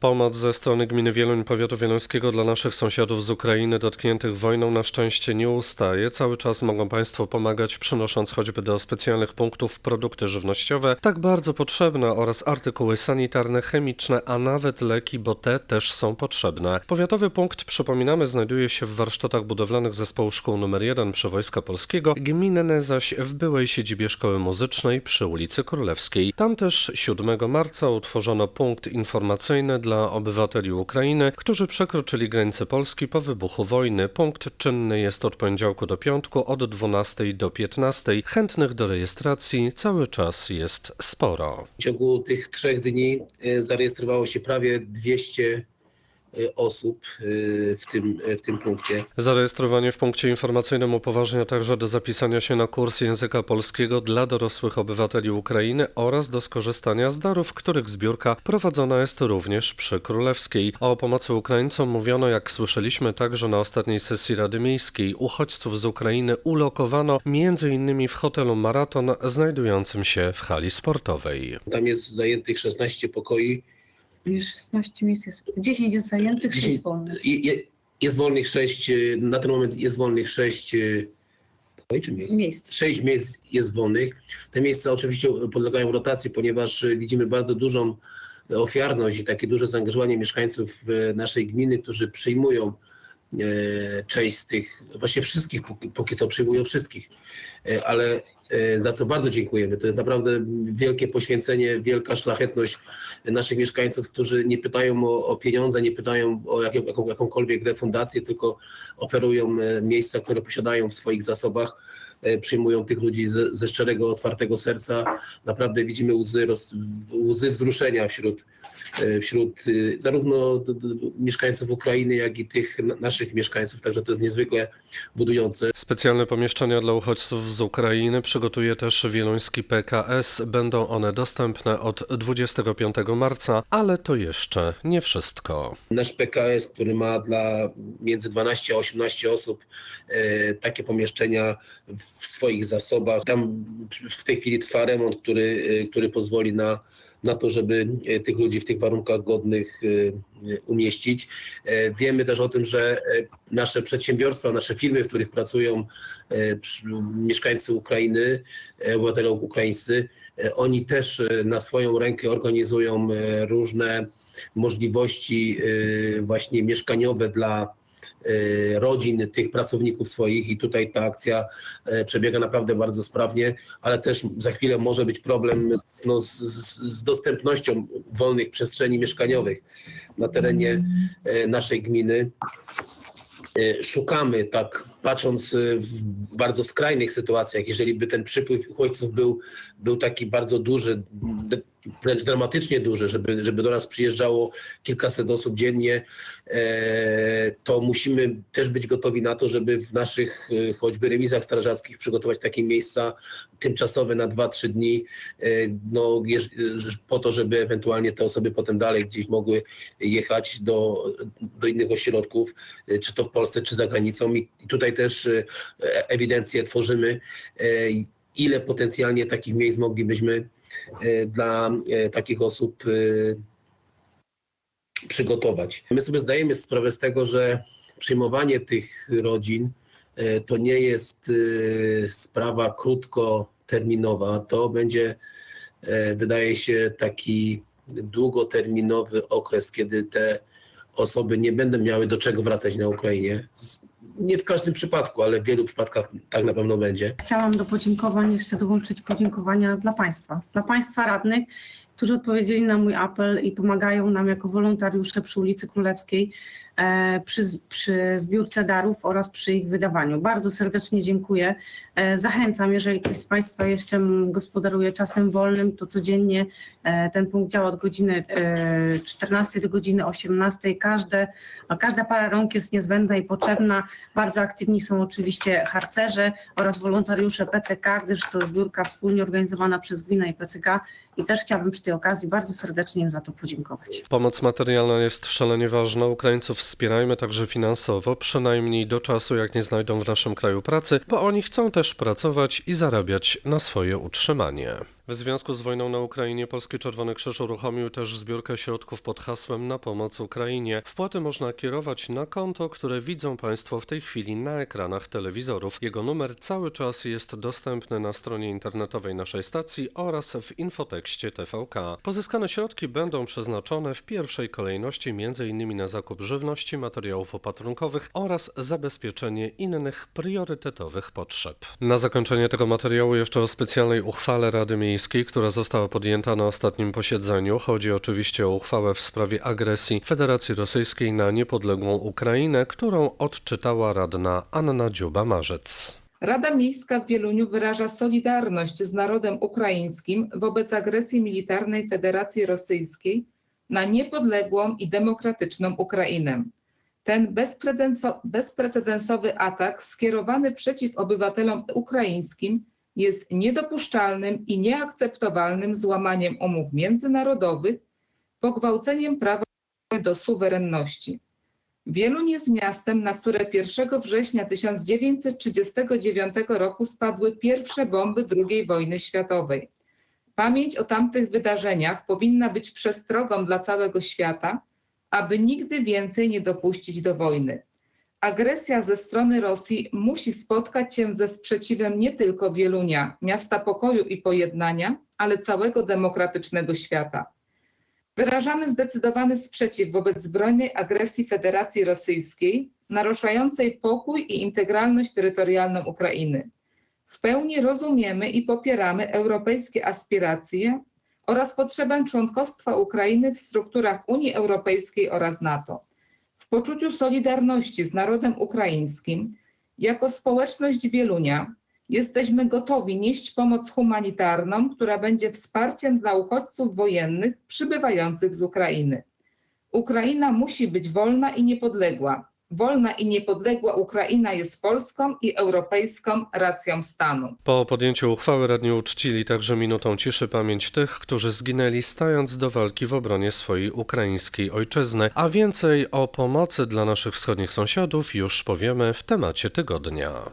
Pomoc ze strony gminy Wieluń Powiatu Wieluńskiego dla naszych sąsiadów z Ukrainy dotkniętych wojną na szczęście nie ustaje. Cały czas mogą Państwo pomagać, przynosząc choćby do specjalnych punktów produkty żywnościowe, tak bardzo potrzebne oraz artykuły sanitarne, chemiczne, a nawet leki, bo te też są potrzebne. Powiatowy punkt, przypominamy, znajduje się w warsztatach budowlanych zespołu szkół nr 1 przy Wojska Polskiego, gminne zaś w byłej siedzibie Szkoły Muzycznej przy ulicy Królewskiej. Tam też 7 marca utworzono punkt informacyjny dla obywateli Ukrainy, którzy przekroczyli granice Polski po wybuchu wojny. Punkt czynny jest od poniedziałku do piątku od 12 do 15. Chętnych do rejestracji cały czas jest sporo. W ciągu tych trzech dni e, zarejestrowało się prawie 200 e, osób e, w tym, w tym punkcie. Zarejestrowanie w punkcie informacyjnym upoważnia także do zapisania się na kurs języka polskiego dla dorosłych obywateli Ukrainy oraz do skorzystania z darów, których zbiórka prowadzona jest również przy Królewskiej. O pomocy Ukraińcom mówiono, jak słyszeliśmy, także na ostatniej sesji Rady Miejskiej. Uchodźców z Ukrainy ulokowano m.in. w hotelu Maraton znajdującym się w hali sportowej. Tam jest zajętych 16 pokoi. Już 16 miejsc jest. 10 jest zajętych, 6 Dziesięć- wolnych. i- je- Jest wolnych 6, na ten moment jest wolnych 6 pokoi czy miejsc? Miejsc. Sześć miejsc jest wolnych. Te miejsca oczywiście podlegają rotacji, ponieważ e, widzimy bardzo dużą ofiarność i takie duże zaangażowanie mieszkańców e, naszej gminy, którzy przyjmują e, część z tych, właściwie wszystkich, póki, póki co przyjmują wszystkich, E, ale e, za co bardzo dziękujemy. To jest naprawdę wielkie poświęcenie, wielka szlachetność naszych mieszkańców, którzy nie pytają o, o pieniądze, nie pytają o jaką, jaką, jakąkolwiek refundację, tylko oferują e, miejsca, które posiadają w swoich zasobach e, przyjmują tych ludzi ze, ze szczerego, otwartego serca. Naprawdę widzimy łzy, roz, łzy wzruszenia wśród, e, wśród e, zarówno mieszkańców Ukrainy, jak i tych na- naszych mieszkańców. Także to jest niezwykle budujące. Specjalne pomieszczenia dla uchodźców z Ukrainy przygotuje też wieluński PKS. Będą one dostępne od 25 marca, ale to jeszcze nie wszystko. Nasz PKS, który ma dla między 12 a 18 osób e, takie pomieszczenia w swoich zasobach. Tam w tej chwili trwa remont, który, e, który pozwoli na, na to, żeby e, tych ludzi w tych warunkach godnych e, umieścić. E, Wiemy też o tym, że nasze przedsiębiorstwa, nasze firmy, w których pracują mieszkańcy Ukrainy, obywatele ukraińscy, oni też na swoją rękę organizują różne możliwości właśnie mieszkaniowe dla rodzin tych pracowników swoich i tutaj ta akcja y, przebiega naprawdę bardzo sprawnie, ale też za chwilę może być problem z, no, z, z- dostępnością wolnych przestrzeni mieszkaniowych na terenie y, naszej gminy. Y, Szukamy, tak patrząc y, w bardzo skrajnych sytuacjach, jeżeli by ten przypływ uchodźców był, był taki bardzo duży, d- wręcz dramatycznie duży, żeby, żeby do nas przyjeżdżało kilkaset osób dziennie, e, to musimy też być gotowi na to, żeby w naszych e, choćby remizach strażackich przygotować takie miejsca tymczasowe na 2-3 dni, e, no, po to, żeby ewentualnie te osoby potem dalej gdzieś mogły jechać do, do innych ośrodków, e, czy to w Polsce, czy za granicą. I tutaj też e, ewidencję tworzymy, e, ile potencjalnie takich miejsc moglibyśmy e, dla takich osób przygotować. My sobie zdajemy sprawę z tego, że przyjmowanie tych rodzin to nie jest sprawa krótkoterminowa. To będzie, wydaje się, taki długoterminowy okres, kiedy te osoby nie będą miały do czego wracać na Ukrainie. Nie w każdym przypadku, ale w wielu przypadkach tak na pewno będzie. Chciałam do podziękowań jeszcze dołączyć podziękowania dla Państwa. Dla Państwa radnych, którzy odpowiedzieli na mój apel i pomagają nam jako wolontariusze przy ulicy Królewskiej przy, przy zbiórce darów oraz przy ich wydawaniu. Bardzo serdecznie dziękuję. E, Zachęcam, jeżeli ktoś z Państwa jeszcze gospodaruje czasem wolnym, to codziennie e, ten punkt działa od godziny e, 14 do godziny 18. Każde, każda para rąk jest niezbędna i potrzebna. Bardzo aktywni są oczywiście harcerze oraz wolontariusze PCK, gdyż to zbiórka wspólnie organizowana przez gminę i PCK. I też chciałabym przy tej okazji bardzo serdecznie za to podziękować. Pomoc materialna jest szalenie ważna. Ukraińców wspierajmy także finansowo, przynajmniej do czasu, jak nie znajdą w naszym kraju pracy, bo oni chcą też pracować i zarabiać na swoje utrzymanie. W związku z wojną na Ukrainie Polski Czerwony Krzyż uruchomił też zbiórkę środków pod hasłem na pomoc Ukrainie. Wpłaty można kierować na konto, które widzą Państwo w tej chwili na ekranach telewizorów. Jego numer cały czas jest dostępny na stronie internetowej naszej stacji oraz w infotekście TVK. Pozyskane środki będą przeznaczone w pierwszej kolejności m.in. na zakup żywności, materiałów opatrunkowych oraz zabezpieczenie innych priorytetowych potrzeb. Na zakończenie tego materiału jeszcze o specjalnej uchwale Rady Miejskiej, która została podjęta na ostatnim posiedzeniu. Chodzi oczywiście o uchwałę w sprawie agresji Federacji Rosyjskiej na niepodległą Ukrainę, którą odczytała radna Anna Dziuba-Marzec. Rada Miejska w Wieluniu wyraża solidarność z narodem ukraińskim wobec agresji militarnej Federacji Rosyjskiej na niepodległą i demokratyczną Ukrainę. Ten bezprecedensowy atak skierowany przeciw obywatelom ukraińskim jest niedopuszczalnym i nieakceptowalnym złamaniem umów międzynarodowych, pogwałceniem prawa do suwerenności. Wieluń jest miastem, na które 1 września 1939 roku spadły pierwsze bomby II wojny światowej. Pamięć o tamtych wydarzeniach powinna być przestrogą dla całego świata, aby nigdy więcej nie dopuścić do wojny. Agresja ze strony Rosji musi spotkać się ze sprzeciwem nie tylko Wielunia, miasta pokoju i pojednania, ale całego demokratycznego świata. Wyrażamy zdecydowany sprzeciw wobec zbrojnej agresji Federacji Rosyjskiej, naruszającej pokój i integralność terytorialną Ukrainy. W pełni rozumiemy i popieramy europejskie aspiracje oraz potrzebę członkostwa Ukrainy w strukturach Unii Europejskiej oraz NATO. W poczuciu solidarności z narodem ukraińskim, jako społeczność Wielunia, Jesteśmy gotowi nieść pomoc humanitarną, która będzie wsparciem dla uchodźców wojennych przybywających z Ukrainy. Ukraina musi być wolna i niepodległa. Wolna i niepodległa Ukraina jest polską i europejską racją stanu. Po podjęciu uchwały radni uczcili także minutą ciszy pamięć tych, którzy zginęli stając do walki w obronie swojej ukraińskiej ojczyzny. A więcej o pomocy dla naszych wschodnich sąsiadów już powiemy w temacie tygodnia.